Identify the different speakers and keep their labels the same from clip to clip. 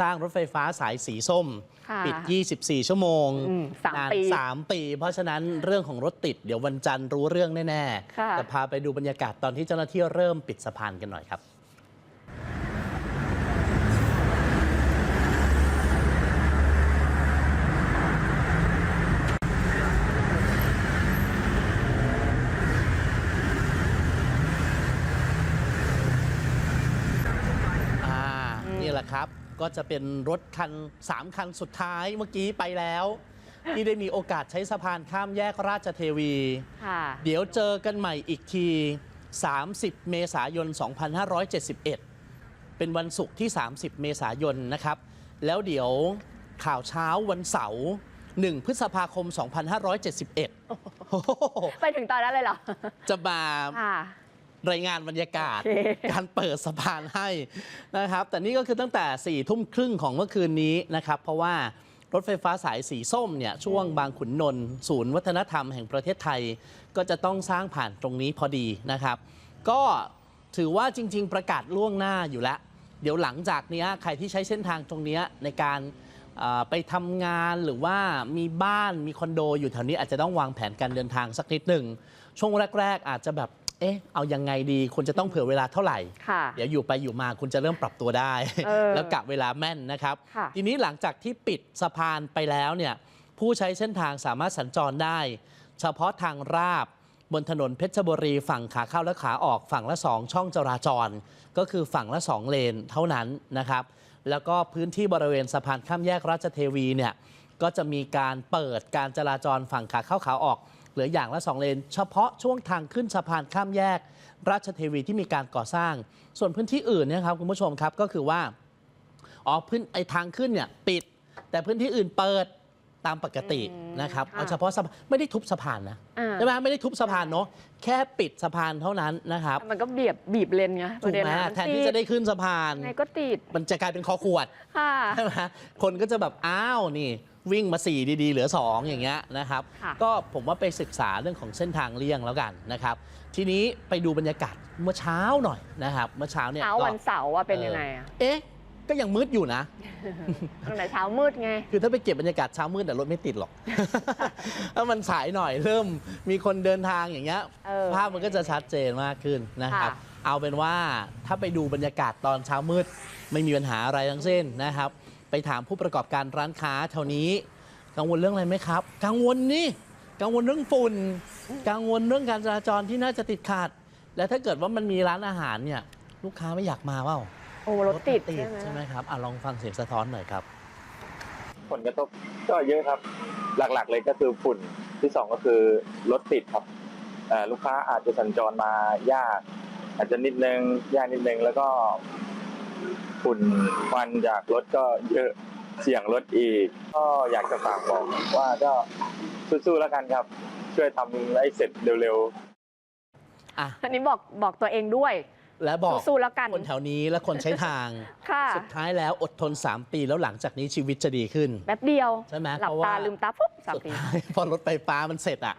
Speaker 1: สร้างรถไฟฟ้าสายสีส้ม
Speaker 2: ค่ะ
Speaker 1: ปิด 24 ชั่วโมง
Speaker 2: อืมสาม
Speaker 1: นาน
Speaker 2: ปี
Speaker 1: 3ปี เพราะฉะนั้นเรื่องของรถติด เดี๋ยววันจันทร์รู้เรื่องแน่
Speaker 2: ค่ะ
Speaker 1: ๆจะพาไปดูบรรยากาศตอนที่เจ้าหน้าที่เริ่มปิดสะพานกันหน่อยครับ อ่านี่แหละครับ ก็จะเป็นรถคัน 3 คันสุดท้ายเมื่อกี้ไปแล้ว ที่ได้มีโอกาสใช้สะพานข้ามแยกราชเทวี
Speaker 2: ค่ะ
Speaker 1: เดี๋ยวเจอกันใหม่อีกที 30 เมษายน 2571 เป็นวันศุกร์ที่ 30 เมษายนนะครับ แล้วเดี๋ยวข่าวเช้าวันเสาร์ 1 พฤษภาคม 2571โอ้โห
Speaker 2: ไปถึงตอนนั้นเลยเหรอ
Speaker 1: จะมา
Speaker 2: ค่ะ
Speaker 1: รายงานบรรยากาศ
Speaker 2: โอเค
Speaker 1: การเปิดสะพานให้นะครับ แต่นี่ก็คือตั้งแต่4ี่ทุ่มครึ่งของเมื่อคืนนี้นะครับ เพราะว่ารถไฟฟ้าสายสีส้มเนี่ยช่วงบางขุนนนท์ศูนย์วัฒนธรรมแห่งประเทศไทย ก็จะต้องสร้างผ่านตรงนี้พอดีนะครับ ก็ถือว่าจริง ๆ ประกาศล่วงหน้าอยู่แล้ว เดี๋ยวหลังจากเนี้ยใครที่ใช้เส้นทางตรงเนี้ยในการเอ่อไปทำงานหรือว่ามีบ้านมีคอนโดอยู่แถวนี้อาจจะต้องวางแผนการเดินทางสักนิดหนึ่ง ช่วงแรก ๆ อาจจะแบบ เอ๊ะเอายังไงดีคุณจะต้องเผื่อเวลาเท่าไหร่
Speaker 2: ค่ะ
Speaker 1: เดี๋ยวอยู่ไปอยู่มาคุณจะเริ่มปรับตัวได้
Speaker 2: เออ
Speaker 1: แล้วกะเวลาแม่นนะครับ
Speaker 2: ค่ะ
Speaker 1: ทีนี้หลังจากที่ปิดสะพานไปแล้วเนี่ยผู้ใช้เส้นทางสามารถสัญจรได้ เฉพาะทางราบบนถนนเพชรบุรีฝั่งขาเข้าและขาออกฝั่งละ 2 ช่องจราจร ก็คือฝั่งละ 2 เลนเท่านั้นนะครับ แล้วก็พื้นที่บริเวณสะพานข้ามแยกราชเทวีเนี่ยก็จะมีการเปิดการจราจรฝั่งขาเข้าขาออก เหลืออย่างละ 2 เลน เฉพาะช่วงทางขึ้นสะพานข้ามแยก ราชเทวีที่มีการก่อสร้าง ส่วนพื้นที่อื่นเนี่ยครับคุณผู้ชมครับก็คือว่าอ๋อพื้นไอทางขึ้นเนี่ยปิด แต่พื้นที่อื่นเปิด ตามปกติ
Speaker 2: อืม
Speaker 1: นะครับ
Speaker 2: ค่ะ
Speaker 1: เอาเฉพาะสะพานไม่ได้ทุบสะพานนะ
Speaker 2: อ่า
Speaker 1: ใช่ไหมไม่ได้ทุบสะพานเนาะแค่ปิดสะพานเท่านั้นนะครับ
Speaker 2: มันก็เบียบบีบเลนไงป
Speaker 1: ถู
Speaker 2: ระ
Speaker 1: ก
Speaker 2: เด็น
Speaker 1: ไหม
Speaker 2: อะ
Speaker 1: แทนที่จะได้ขึ้นสะพาน
Speaker 2: ไงก็ติด
Speaker 1: มันจะกลายเป็นคอขวด
Speaker 2: ค่ะ
Speaker 1: ใช่ไหมคนก็จะแบบอ้าวนี่วิ่งมา 4 ดีๆ เหลือ 2 อย่างเงี้ยนะครับ
Speaker 2: ค่ะ
Speaker 1: ก็ผมว่าไปศึกษาเรื่องของเส้นทางเลี่ยงแล้วกันนะครับ ทีนี้ไปดูบรรยากาศเมื่อเช้าหน่อยนะครับ เมื่อเช้าเนี่ย
Speaker 2: เช้า
Speaker 1: ก็
Speaker 2: วันเสาร์อะเป็นยังไงอะ
Speaker 1: เอ๊ะ ก็ยังมืดอยู่นะ
Speaker 2: ตั้งแต่เช้ามืดไง
Speaker 1: คือถ้าไปเก็บบรรยากาศเช้ามืดแต่รถไม่ติดหรอก ถ้ามันสายหน่อยเริ่มมีคนเดินทางอย่างเงี้ย
Speaker 2: เออ
Speaker 1: ภาพมันก็จะชัดเจนมากขึ้นนะครับ
Speaker 2: ค่ะ
Speaker 1: เอาเป็นว่าถ้าไปดูบรรยากาศตอนเช้ามืด ไม่มีปัญหาอะไรทั้งสิ้นนะครับ ไปถามผู้ประกอบการร้านค้าแถวนี้ กังวลเรื่องอะไรไหมครับ กังวลนี่ กังวลเรื่องฝุ่น กังวลเรื่องการจราจรที่น่าจะติดขัด และถ้าเกิดว่ามันมีร้านอาหารเนี่ยลูกค้าไม่อยากมาเปล่า
Speaker 2: โอ้รถติด
Speaker 1: ติด
Speaker 2: ใช่ไหม
Speaker 1: ใช่ไหมครับอะลองฟังเสียงสะท้อนหน่อยครับ
Speaker 3: ผลกระทบก็เยอะครับ หลักๆเลยก็คือฝุ่นที่สองก็คือรถติดครับเอ่อลูกค้าอาจจะสัญจรมายาก อาจจะนิดนึงยากนิดนึงแล้วก็ฝุ่นควันจากรถก็เยอะเสียงรถอีก ก็อยากจะฝากบอกว่าก็สู้ๆแล้วกันครับ ช่วยทำให้เสร็จเร็วๆ
Speaker 1: อะ
Speaker 2: อันนี้บอกบอกตัวเองด้วย
Speaker 1: และบอก
Speaker 2: สู้ๆแล้วกัน
Speaker 1: คนแถวนี้และคนใช้ทาง
Speaker 2: ค่ะ
Speaker 1: สุดท้ายแล้วอดทน 3 ปีแล้วหลังจากนี้ชีวิตจะดีขึ้น
Speaker 2: แป๊บเดียว
Speaker 1: ใช่ไหม
Speaker 2: หลับ
Speaker 1: เพราะว่า
Speaker 2: ตาลืมตาปุ๊บสาม
Speaker 1: สุด
Speaker 2: ปี
Speaker 1: ท้ายพอรถไฟฟ้ามันเสร็จอะ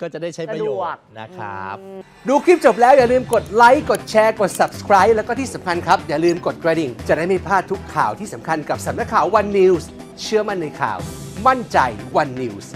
Speaker 1: ก็จะได้ใช้ประโยชน์นะครับ
Speaker 2: อืม
Speaker 4: ดูคลิปจบแล้วอย่าลืมกดไลค์ กดแชร์ กด subscribe แล้วก็ที่สำคัญครับ อย่าลืมกดกระดิ่ง จะได้ไม่พลาดทุกข่าวที่สำคัญกับสำนักข่าว One News เชื่อมั่นในข่าว มั่นใจ One News